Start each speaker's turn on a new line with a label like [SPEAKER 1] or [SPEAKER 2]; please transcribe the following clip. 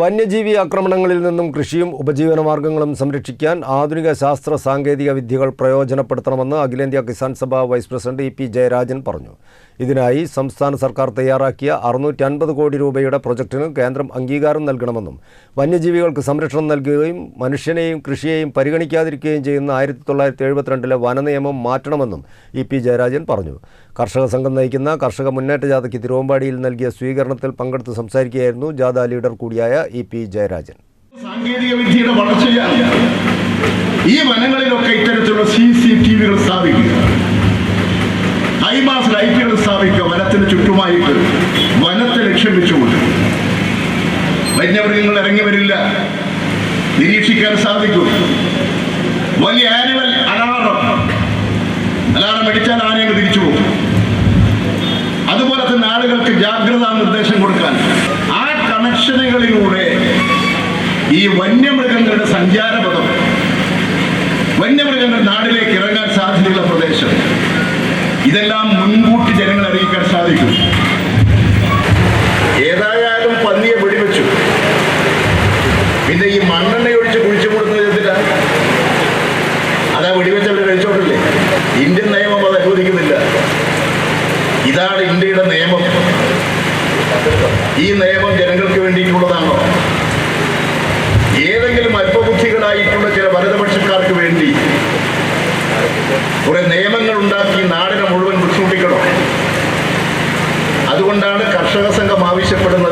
[SPEAKER 1] വന്യജീവി ആക്രമണങ്ങളിൽ നിന്നും കൃഷിയും ഉപജീവന മാർഗങ്ങളും സംരക്ഷിക്കാൻ ആധുനിക ശാസ്ത്ര സാങ്കേതിക വിദ്യകൾ പ്രയോജനപ്പെടുത്തണമെന്ന് അഖിലേന്ത്യാ Kisan Sabha vice president E P Jayarajan പറഞ്ഞു. ഇതിനായി സംസ്ഥാന സർക്കാർ തയ്യാറാക്കിയ അറുന്നൂറ്റി അൻപത് കോടി രൂപയുടെ പ്രൊജക്ടിന് കേന്ദ്രം അംഗീകാരം നൽകണമെന്നും വന്യജീവികൾക്ക് സംരക്ഷണം നൽകുകയും മനുഷ്യനെയും കൃഷിയെയും പരിഗണിക്കാതിരിക്കുകയും ചെയ്യുന്ന ആയിരത്തി തൊള്ളായിരത്തി എഴുപത്തിരണ്ടിലെ വനനിയമം മാറ്റണമെന്നും ഇ പി ജയരാജൻ പറഞ്ഞു. കർഷക സംഘം നയിക്കുന്ന കർഷക മുന്നേറ്റ ജാഥയ്ക്ക് തിരുവമ്പാടിയിൽ നൽകിയ സ്വീകരണത്തിൽ പങ്കെടുത്ത് സംസാരിക്കുകയായിരുന്നു ജാഥ ലീഡർ കൂടിയായ ഇ പി ജയരാജൻ.
[SPEAKER 2] സാങ്കേതിക വിദ്യയുടെ വളർച്ചയാണ് ഈ വനങ്ങളിലൊക്കെ ഇത്തരത്തിലുള്ള സി സി ടി വികൾ സ്ഥാപിക്കുക ചുറ്റുമായിട്ട് വനത്തെ ലക്ഷ്യം വെച്ചുകൊണ്ട്. വന്യമൃഗങ്ങൾ ഇറങ്ങി വരില്ല. നിരീക്ഷിക്കാൻ സാധിക്കും. വലിയ ആനുവൽ അലാറം അലാറം അടിച്ചാൽ ആനയങ്ങ് തിരിച്ചു പോകും. അതുപോലെ തന്നെ ആളുകൾക്ക് ജാഗ്രതാ നിർദ്ദേശം കൊടുക്കാൻ. ആ കണക്ഷനുകളിലൂടെ ഈ വന്യമൃഗങ്ങളുടെ സഞ്ചാരപഥം വന്യമൃഗങ്ങൾ നാടിലേക്ക് ഇറങ്ങാൻ സാധ്യതയുള്ള പ്രദേശം ഇതെല്ലാം മുൻകൂട്ടി ജനങ്ങൾ അറിയിക്കാൻ സാധിക്കും. പിന്നെ ഈ മണ്ണെണ്ണ ഒഴിച്ച് കുഴിച്ചു കൊടുക്കുന്നത് എന്തിനാ? അതാ വെടിവെച്ചവർ കഴിച്ചോട്ടില്ലേ ഇന്ത്യൻ നിയമം അത് അനുവദിക്കുന്നില്ല. ഇതാണ് ഇന്ത്യയുടെ നിയമം. ഈ നിയമം ജനങ്ങൾക്ക് വേണ്ടിയിട്ടുള്ളതാണോ? ഏതെങ്കിലും അല്പബുദ്ധികളായിട്ടുള്ള ചില വലതുപക്ഷക്കാർക്ക് വേണ്ടി കുറെ നിയമങ്ങൾ ഉണ്ടാക്കി നാടിനെ മുഴുവൻ ബുദ്ധിമുട്ടിക്കണം അതുകൊണ്ടാണ് കർഷക സംഘം ആവശ്യപ്പെടുന്നത്